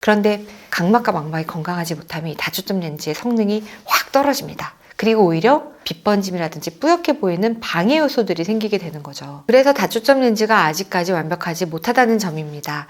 그런데 각막과 망막이 건강하지 못하면 이 다초점 렌즈의 성능이 확 떨어집니다. 그리고 오히려 빛 번짐이라든지 뿌옇게 보이는 방해 요소들이 생기게 되는 거죠. 그래서 다초점 렌즈가 아직까지 완벽하지 못하다는 점입니다.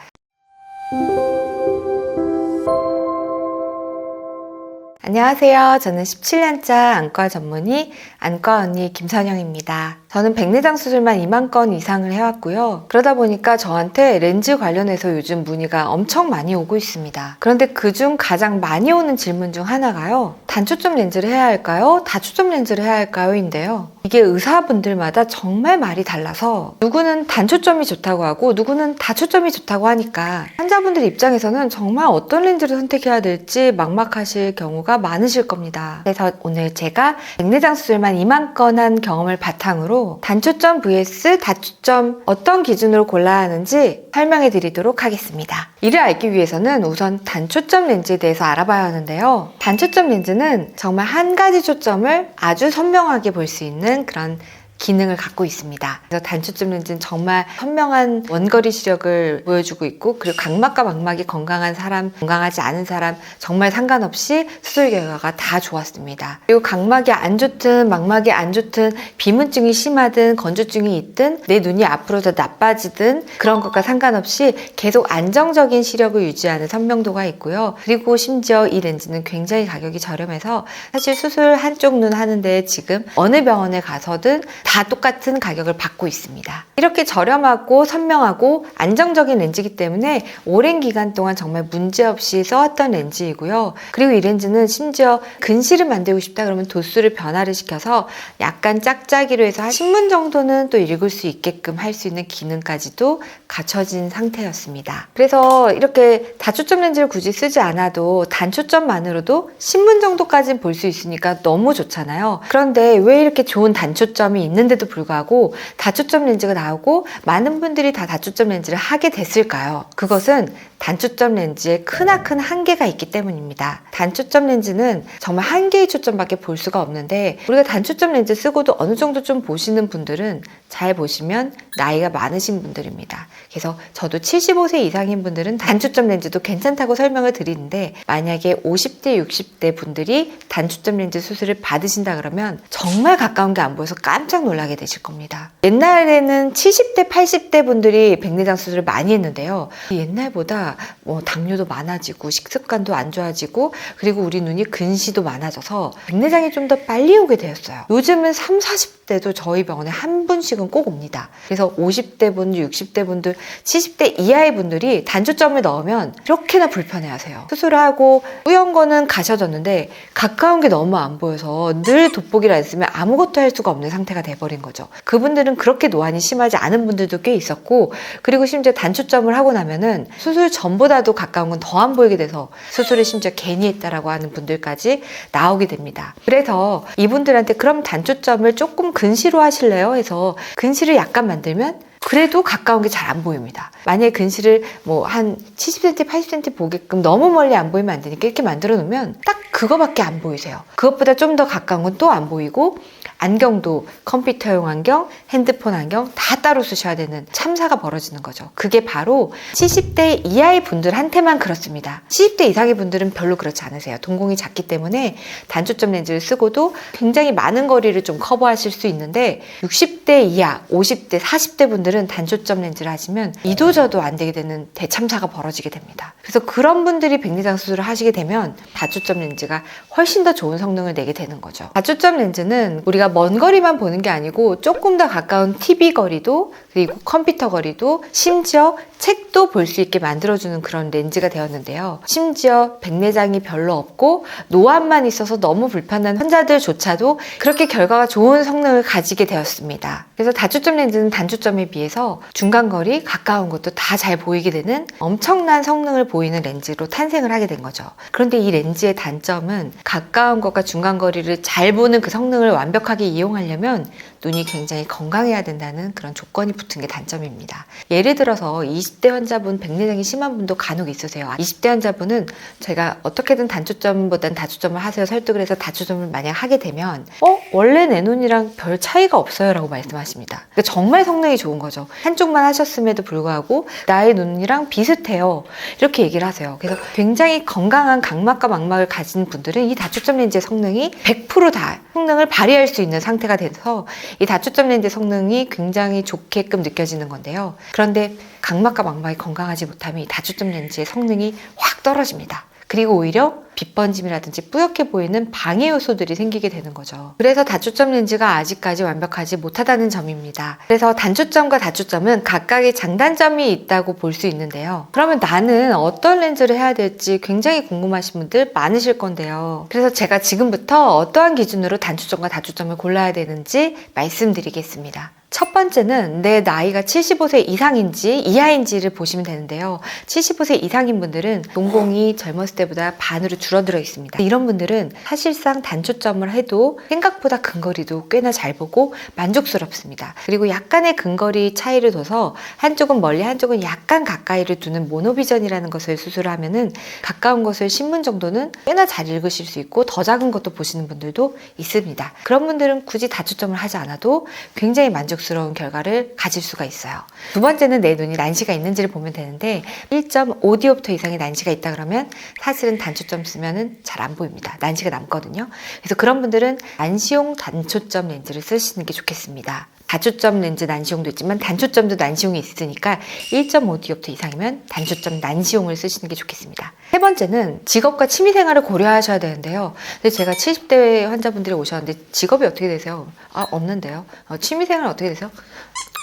안녕하세요. 저는 17년차 안과 전문의 안과 언니 김선영입니다. 저는 백내장 수술만 2만 건 이상을 해왔고요. 그러다 보니까 저한테 렌즈 관련해서 요즘 문의가 엄청 많이 오고 있습니다. 그런데 그중 가장 많이 오는 질문 중 하나가요. 단초점 렌즈를 해야 할까요? 다초점 렌즈를 해야 할까요? 인데요. 이게 의사분들마다 정말 말이 달라서 누구는 단초점이 좋다고 하고 누구는 다초점이 좋다고 하니까 환자분들 입장에서는 정말 어떤 렌즈를 선택해야 될지 막막하실 경우가 많으실 겁니다. 그래서 오늘 제가 백내장 수술만 2만 건 한 경험을 바탕으로 단초점 vs 다초점 어떤 기준으로 골라야 하는지 설명해 드리도록 하겠습니다. 이를 알기 위해서는 우선 단초점 렌즈에 대해서 알아봐야 하는데요. 단초점 렌즈는 정말 한 가지 초점을 아주 선명하게 볼 수 있는 그런 기능을 갖고 있습니다. 그래서 단초점 렌즈는 정말 선명한 원거리 시력을 보여주고 있고 그리고 각막과 망막이 건강한 사람, 건강하지 않은 사람 정말 상관없이 수술 결과가 다 좋았습니다. 그리고 각막이 안 좋든 망막이 안 좋든 비문증이 심하든 건조증이 있든 내 눈이 앞으로 더 나빠지든 그런 것과 상관없이 계속 안정적인 시력을 유지하는 선명도가 있고요. 그리고 심지어 이 렌즈는 굉장히 가격이 저렴해서 사실 수술 한쪽 눈 하는데 지금 어느 병원에 가서든 다 똑같은 가격을 받고 있습니다. 이렇게 저렴하고 선명하고 안정적인 렌즈이기 때문에 오랜 기간 동안 정말 문제없이 써왔던 렌즈이고요. 그리고 이 렌즈는 심지어 근시를 만들고 싶다 그러면 도수를 변화를 시켜서 약간 짝짝이로 해서 한 신문 정도는 또 읽을 수 있게끔 할 수 있는 기능까지도 갖춰진 상태였습니다. 그래서 이렇게 다초점 렌즈를 굳이 쓰지 않아도 단초점만으로도 신문 정도까지는 볼수 있으니까 너무 좋잖아요. 그런데 왜 이렇게 좋은 단초점이 있는 데도 불구하고 다초점 렌즈가 나오고 많은 분들이 다 다초점 렌즈를 하게 됐을까요? 그것은 단초점 렌즈에 크나큰 한계가 있기 때문입니다. 단초점 렌즈는 정말 한 개의 초점밖에 볼 수가 없는데 우리가 단초점 렌즈 쓰고도 어느 정도 좀 보시는 분들은 잘 보시면 나이가 많으신 분들입니다. 그래서 저도 75세 이상인 분들은 단초점 렌즈도 괜찮다고 설명을 드리는데 만약에 50대, 60대 분들이 단초점 렌즈 수술을 받으신다 그러면 정말 가까운 게 안 보여서 깜짝 놀라게 되실 겁니다. 옛날에는 70대, 80대 분들이 백내장 수술을 많이 했는데요. 옛날보다 뭐 당뇨도 많아지고 식습관도 안 좋아지고 그리고 우리 눈이 근시도 많아져서 백내장이 좀 더 빨리 오게 되었어요. 요즘은 3, 40대도 저희 병원에 한 분씩은 꼭 옵니다. 그래서 50대 분들, 60대 분들, 70대 이하의 분들이 단초점을 넣으면 이렇게나 불편해하세요. 수술을 하고 뿌연 거는 가셔졌는데 가까운 게 너무 안 보여서 늘 돋보기를 안 쓰면 아무것도 할 수가 없는 상태가 돼버린 거죠. 그분들은 그렇게 노안이 심하지 않은 분들도 꽤 있었고 그리고 심지어 단초점을 하고 나면은 수술 전보다도 가까운 건 더 안 보이게 돼서 수술을 심지어 괜히 했다라고 하는 분들까지 나오게 됩니다. 그래서 이분들한테 그럼 단초점을 조금 근시로 하실래요? 해서 근시를 약간 만들면 그래도 가까운 게 잘 안 보입니다. 만약에 근시를 뭐 한 70cm, 80cm 보게끔 너무 멀리 안 보이면 안 되니까 이렇게 만들어 놓으면 딱 그거밖에 안 보이세요. 그것보다 좀 더 가까운 건 또 안 보이고 안경도 컴퓨터용 안경, 핸드폰 안경 다 따로 쓰셔야 되는 참사가 벌어지는 거죠. 그게 바로 70대 이하의 분들한테만 그렇습니다. 70대 이상의 분들은 별로 그렇지 않으세요. 동공이 작기 때문에 단초점 렌즈를 쓰고도 굉장히 많은 거리를 좀 커버하실 수 있는데 60대 이하, 50대, 40대 분들은 단초점 렌즈를 하시면 이도저도 안 되게 되는 대참사가 벌어지게 됩니다. 그래서 그런 분들이 백내장 수술을 하시게 되면 다초점 렌즈가 훨씬 더 좋은 성능을 내게 되는 거죠. 다초점 렌즈는 우리가 먼 거리만 보는 게 아니고 조금 더 가까운 TV 거리도 그리고 컴퓨터 거리도 심지어 책도 볼 수 있게 만들어주는 그런 렌즈가 되었는데요. 심지어 백내장이 별로 없고 노안만 있어서 너무 불편한 환자들조차도 그렇게 결과가 좋은 성능을 가지게 되었습니다. 그래서 다초점 렌즈는 단초점에 비해서 중간 거리, 가까운 것도 다 잘 보이게 되는 엄청난 성능을 보이는 렌즈로 탄생을 하게 된 거죠. 그런데 이 렌즈의 단점은 가까운 것과 중간 거리를 잘 보는 그 성능을 완벽하게 건강하게 이용하려면 눈이 굉장히 건강해야 된다는 그런 조건이 붙은 게 단점입니다. 예를 들어서 20대 환자분 백내장이 심한 분도 간혹 있으세요. 20대 환자분은 제가 어떻게든 단초점보단 다초점을 하세요 설득을 해서 다초점을 만약 하게 되면 어 원래 내 눈이랑 별 차이가 없어요 라고 말씀하십니다. 그러니까 정말 성능이 좋은 거죠. 한쪽만 하셨음에도 불구하고 나의 눈이랑 비슷해요. 이렇게 얘기를 하세요. 그래서 굉장히 건강한 각막과 망막을 가진 분들은 이 다초점 렌즈의 성능이 100%다 성능을 발휘할 수 있는 상태가 돼서 이 다초점 렌즈 성능이 굉장히 좋게끔 느껴지는 건데요. 그런데 각막과 망막이 건강하지 못하면 이 다초점 렌즈의 성능이 확 떨어집니다. 그리고 오히려 빛번짐이라든지 뿌옇게 보이는 방해 요소들이 생기게 되는 거죠. 그래서 다초점 렌즈가 아직까지 완벽하지 못하다는 점입니다. 그래서 단초점과 다초점은 각각의 장단점이 있다고 볼 수 있는데요. 그러면 나는 어떤 렌즈를 해야 될지 굉장히 궁금하신 분들 많으실 건데요. 그래서 제가 지금부터 어떠한 기준으로 단초점과 다초점을 골라야 되는지 말씀드리겠습니다. 첫 번째는 내 나이가 75세 이상인지 이하인지를 보시면 되는데요. 75세 이상인 분들은 동공이 젊었을 때보다 반으로 줄어들어 있습니다. 이런 분들은 사실상 단초점을 해도 생각보다 근거리도 꽤나 잘 보고 만족스럽습니다. 그리고 약간의 근거리 차이를 둬서 한쪽은 멀리 한쪽은 약간 가까이를 두는 모노비전이라는 것을 수술하면은 가까운 것을 신문 정도는 꽤나 잘 읽으실 수 있고 더 작은 것도 보시는 분들도 있습니다. 그런 분들은 굳이 다초점을 하지 않아도 굉장히 만족 만족스러운 결과를 가질 수가 있어요. 두 번째는 내 눈이 난시가 있는지를 보면 되는데 1.5디옵터 이상의 난시가 있다 그러면 사실은 단초점 쓰면은 잘 안 보입니다. 난시가 남거든요. 그래서 그런 분들은 난시용 단초점 렌즈를 쓰시는 게 좋겠습니다. 다초점 렌즈 난시용도 있지만 단초점도 난시용이 있으니까 1.5디옵터 이상이면 단초점 난시용을 쓰시는 게 좋겠습니다. 세 번째는 직업과 취미 생활을 고려하셔야 되는데요. 근데 제가 70대 환자분들이 오셨는데 직업이 어떻게 되세요? 아, 없는데요. 어, 취미 생활 어떻게 되세요?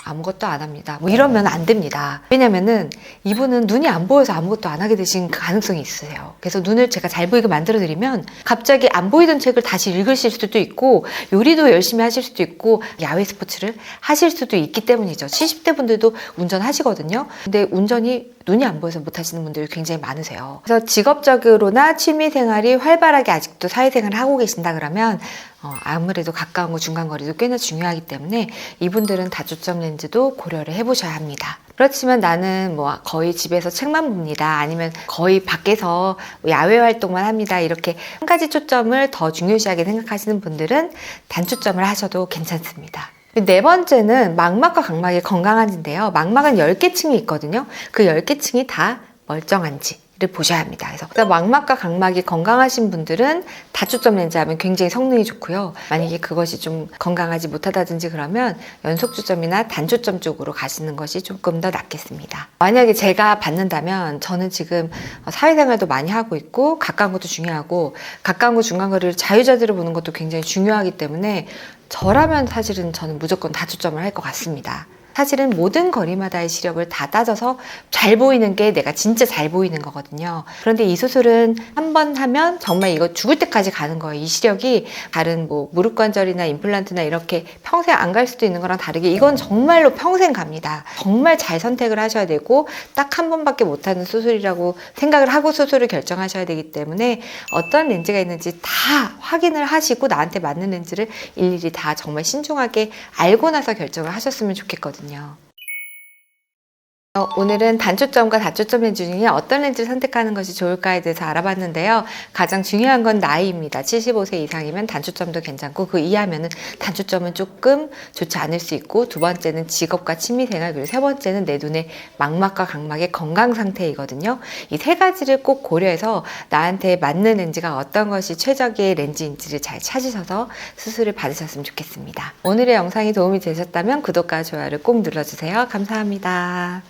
아무것도 안 합니다. 뭐 이러면 안 됩니다. 왜냐면은 이분은 눈이 안 보여서 아무것도 안 하게 되신 가능성이 있으세요. 그래서 눈을 제가 잘 보이게 만들어 드리면 갑자기 안 보이던 책을 다시 읽으실 수도 있고 요리도 열심히 하실 수도 있고 야외 스포츠를 하실 수도 있기 때문이죠. 70대 분들도 운전하시거든요. 근데 운전이 눈이 안 보여서 못 하시는 분들이 굉장히 많으세요. 그래서 직업적으로나 취미 생활이 활발하게 아직도 사회생활을 하고 계신다 그러면 어, 아무래도 가까운 거 중간 거리도 꽤나 중요하기 때문에 이분들은 다초점 렌즈도 고려를 해보셔야 합니다. 그렇지만 나는 뭐 거의 집에서 책만 봅니다. 아니면 거의 밖에서 야외 활동만 합니다. 이렇게 한 가지 초점을 더 중요시하게 생각하시는 분들은 단초점을 하셔도 괜찮습니다. 네 번째는 망막과 각막이 건강한지인데요. 망막은 10개 층이 있거든요. 그 10개 층이 다 멀쩡한지. 를 보셔야 합니다. 그래서 망막과 각막이 건강하신 분들은 다초점 렌즈 하면 굉장히 성능이 좋고요. 만약에 그것이 좀 건강하지 못하다든지 그러면 연속초점이나 단초점 쪽으로 가시는 것이 조금 더 낫겠습니다. 만약에 제가 받는다면 저는 지금 사회생활도 많이 하고 있고 가까운 것도 중요하고 가까운 거 중간 거리를 자유자재로 보는 것도 굉장히 중요하기 때문에 저라면 사실은 저는 무조건 다초점을 할 것 같습니다. 사실은 모든 거리마다의 시력을 다 따져서 잘 보이는 게 내가 진짜 잘 보이는 거거든요. 그런데 이 수술은 한 번 하면 정말 이거 죽을 때까지 가는 거예요. 이 시력이 다른 뭐 무릎 관절이나 임플란트나 이렇게 평생 안 갈 수도 있는 거랑 다르게 이건 정말로 평생 갑니다. 정말 잘 선택을 하셔야 되고 딱 한 번밖에 못 하는 수술이라고 생각을 하고 수술을 결정하셔야 되기 때문에 어떤 렌즈가 있는지 다 확인을 하시고 나한테 맞는 렌즈를 일일이 다 정말 신중하게 알고 나서 결정을 하셨으면 좋겠거든 요. 어, 오늘은 단초점과 다초점 렌즈 중에 어떤 렌즈를 선택하는 것이 좋을까에 대해서 알아봤는데요. 가장 중요한 건 나이입니다. 75세 이상이면 단초점도 괜찮고 그 이하면은 단초점은 조금 좋지 않을 수 있고 두 번째는 직업과 취미생활 그리고 세 번째는 내 눈의 망막과 각막의 건강 상태이거든요. 이 세 가지를 꼭 고려해서 나한테 맞는 렌즈가 어떤 것이 최적의 렌즈인지를 잘 찾으셔서 수술을 받으셨으면 좋겠습니다. 오늘의 영상이 도움이 되셨다면 구독과 좋아요를 꼭 눌러주세요. 감사합니다.